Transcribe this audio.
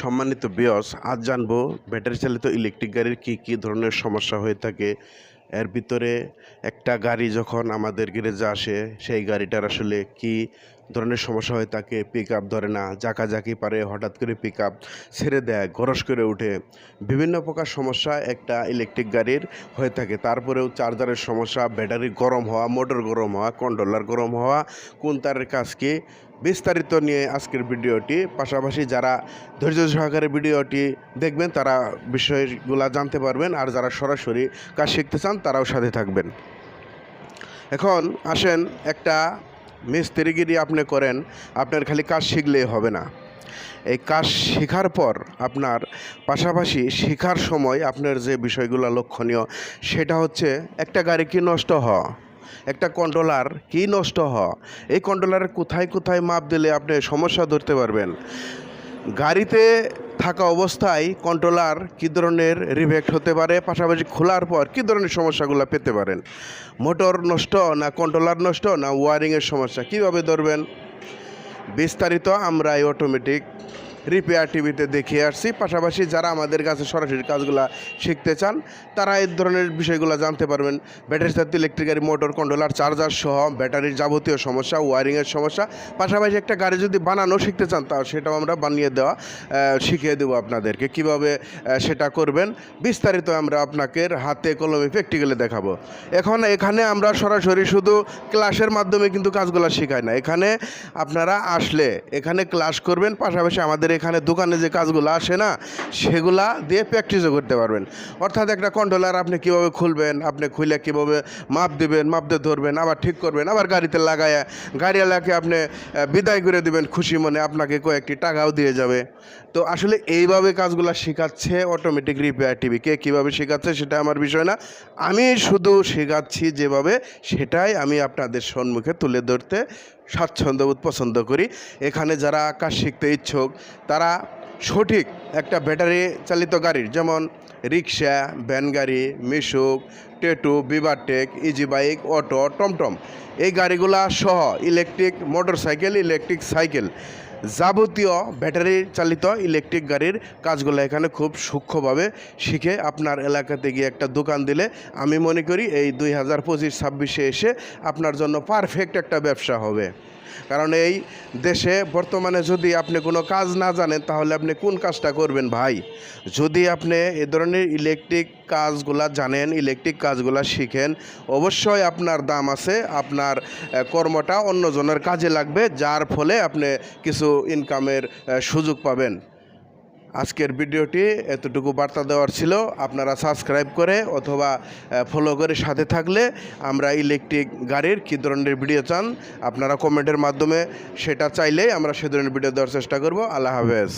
সম্মানিত বিয়স আজ জানব ব্যাটারি চালিত ইলেকট্রিক গাড়ির কী কী ধরনের সমস্যা হয়ে থাকে। এর ভিতরে একটা গাড়ি যখন আমাদের গ্যারেজে আসে, সেই গাড়িটার আসলে কী ধরনের সমস্যা হয়ে থাকে পিক আপ ধরে না, জাকাজাকি পারে, হঠাৎ করে পিক আপ ছেড়ে দেয়, গরস করে ওঠে। বিভিন্ন প্রকার সমস্যা একটা ইলেকট্রিক গাড়ির হয়ে থাকে। তারপরেও চার্জারের সমস্যা ব্যাটারি গরম হওয়া মোটর গরম হওয়া কন্ট্রোলার গরম হওয়া, কোন তারের কাজ কি বিস্তারিত নিয়ে আজকের ভিডিওটি। পাশাপাশি যারা ধৈর্য সহকারে ভিডিওটি দেখবেন, তারা বিষয়গুলো জানতে পারবেন আর যারা সরাসরি কাজ শিখতে চান, তারাও সাথে থাকবেন। এখন আসেন একটা মিস্ত্রিগিরি আপনি করেন, আপনার খালি কাজ শিখলেই হবে না। এই কাজ শেখার পর আপনার পাশাপাশি শেখার সময় আপনার যে বিষয়গুলো লক্ষণীয়, সেটা হচ্ছে একটা গাড়ি কি নষ্ট হওয়া? একটা কন্ট্রোলার কি নষ্ট হওয়া এই কন্ট্রোলারের কোথায় কোথায় মাপ দিলে আপনি সমস্যা ধরতে পারবেন? গাড়িতে থাকা অবস্থায় কন্ট্রোলার কী ধরনের রিভেক্ট হতে পারে? পাশাপাশি খোলার পর কী ধরনের সমস্যাগুলো পেতে পারেন? মোটর নষ্ট না কন্ট্রোলার নষ্ট না ওয়ারিংয়ের সমস্যা? কীভাবে ধরবেন? বিস্তারিত আমরা এই অটোমেটিক রিপেয়ার টিভিতে দেখিয়ে আসছি। পাশাপাশি যারা আমাদের কাছে সরাসরি কাজগুলো শিখতে চান, তারা এই ধরনের বিষয়গুলো জানতে পারবেন। ব্যাটারি চালিত ইলেকট্রিক গাড়ি মোটর কন্ট্রোলার চার্জার সহ ব্যাটারির যাবতীয় সমস্যা ওয়ারিংয়ের সমস্যা। পাশাপাশি একটা গাড়ি যদি বানানো শিখতে চান তাও সেটাও আমরা বানিয়ে দেওয়া শিখিয়ে দেবো আপনাদেরকে। কীভাবে সেটা করবেন, বিস্তারিত আমরা আপনাকে হাতে কলমে প্র্যাকটিক্যালে দেখাবো। এখন এখানে আমরা সরাসরি শুধু ক্লাসের মাধ্যমে কিন্তু কাজগুলো শেখাই না। এখানে আপনারা আসলে এখানে ক্লাস করবেন, পাশাপাশি আমাদের এখানে দোকানে যে কাজগুলো আসে না, সেগুলা দিয়ে প্র্যাকটিসও করতে পারবেন। অর্থাৎ একটা কন্ট্রোলার আপনি কীভাবে খুলবেন, আপনি খুলে কীভাবে মাপ দেবেন, মাপ দিয়ে ধরবেন, আবার ঠিক করবেন, আবার গাড়িতে লাগায় গাড়িওয়ালাকে আপনি বিদায় করে দেবেন খুশি মনে, আপনাকে কয়েকটি টাকাও দিয়ে যাবে। তো আসলে এইভাবে কাজগুলো শেখাচ্ছে অটোমেটিক রিপেয়ার টিভি কে কীভাবে শেখাচ্ছে সেটা আমার বিষয় না। আমি শুধু শেখাচ্ছি যেভাবে, সেটাই আমি আপনাদের সম্মুখে তুলে ধরতে স্বাচ্ছন্দ্যবোধ পছন্দ করি। এখানে যারা কাজ শিখতে ইচ্ছুক তারা সঠিক একটা ব্যাটারি চালিত গাড়ির, যেমন রিক্সা, ভ্যান গাড়ি, মিশুক, টেটু বিবারটেক ইজি বাইক, অটো, টমটম। এই গাড়িগুলা সহ electric motorcycle electric cycle যাবতীয় ব্যাটারি চালিত ইলেকট্রিক গাড়ির কাজগুলো এখানে খুব সূক্ষ্মভাবে শিখে আপনার এলাকাতে গিয়ে একটা দোকান দিলে আমি মনে করি এই দুই হাজার পঁচিশ, ছাব্বিশে এসে আপনার জন্য পারফেক্ট একটা ব্যবসা হবে। কারণ এই দেশে বর্তমানে যদি আপনি কোনো কাজ না জানেন, তাহলে আপনি কোন কাজটা করবেন ভাই। যদি আপনি এ ধরনের ইলেকট্রিক কাজগুলা জানেন ইলেকট্রিক কাজগুলা শিখেন, অবশ্যই আপনার দাম আছে, আপনার কর্মটা অন্যজনের কাজে লাগবে, যার ফলে আপনি কিছু ইনকামের সুযোগ পাবেন। আজকের ভিডিওটি এতটুকু বার্তা দেওয়ার ছিল। আপনারা সাবস্ক্রাইব করে অথবা ফলো করে সাথে থাকলে আমরা ইলেকট্রিক গাড়ির কী ধরনের ভিডিও চান, আপনারা কমেন্টের মাধ্যমে সেটা চাইলেই আমরা সে ধরনের ভিডিও দেওয়ার চেষ্টা করব। আল্লাহ হাফেজ।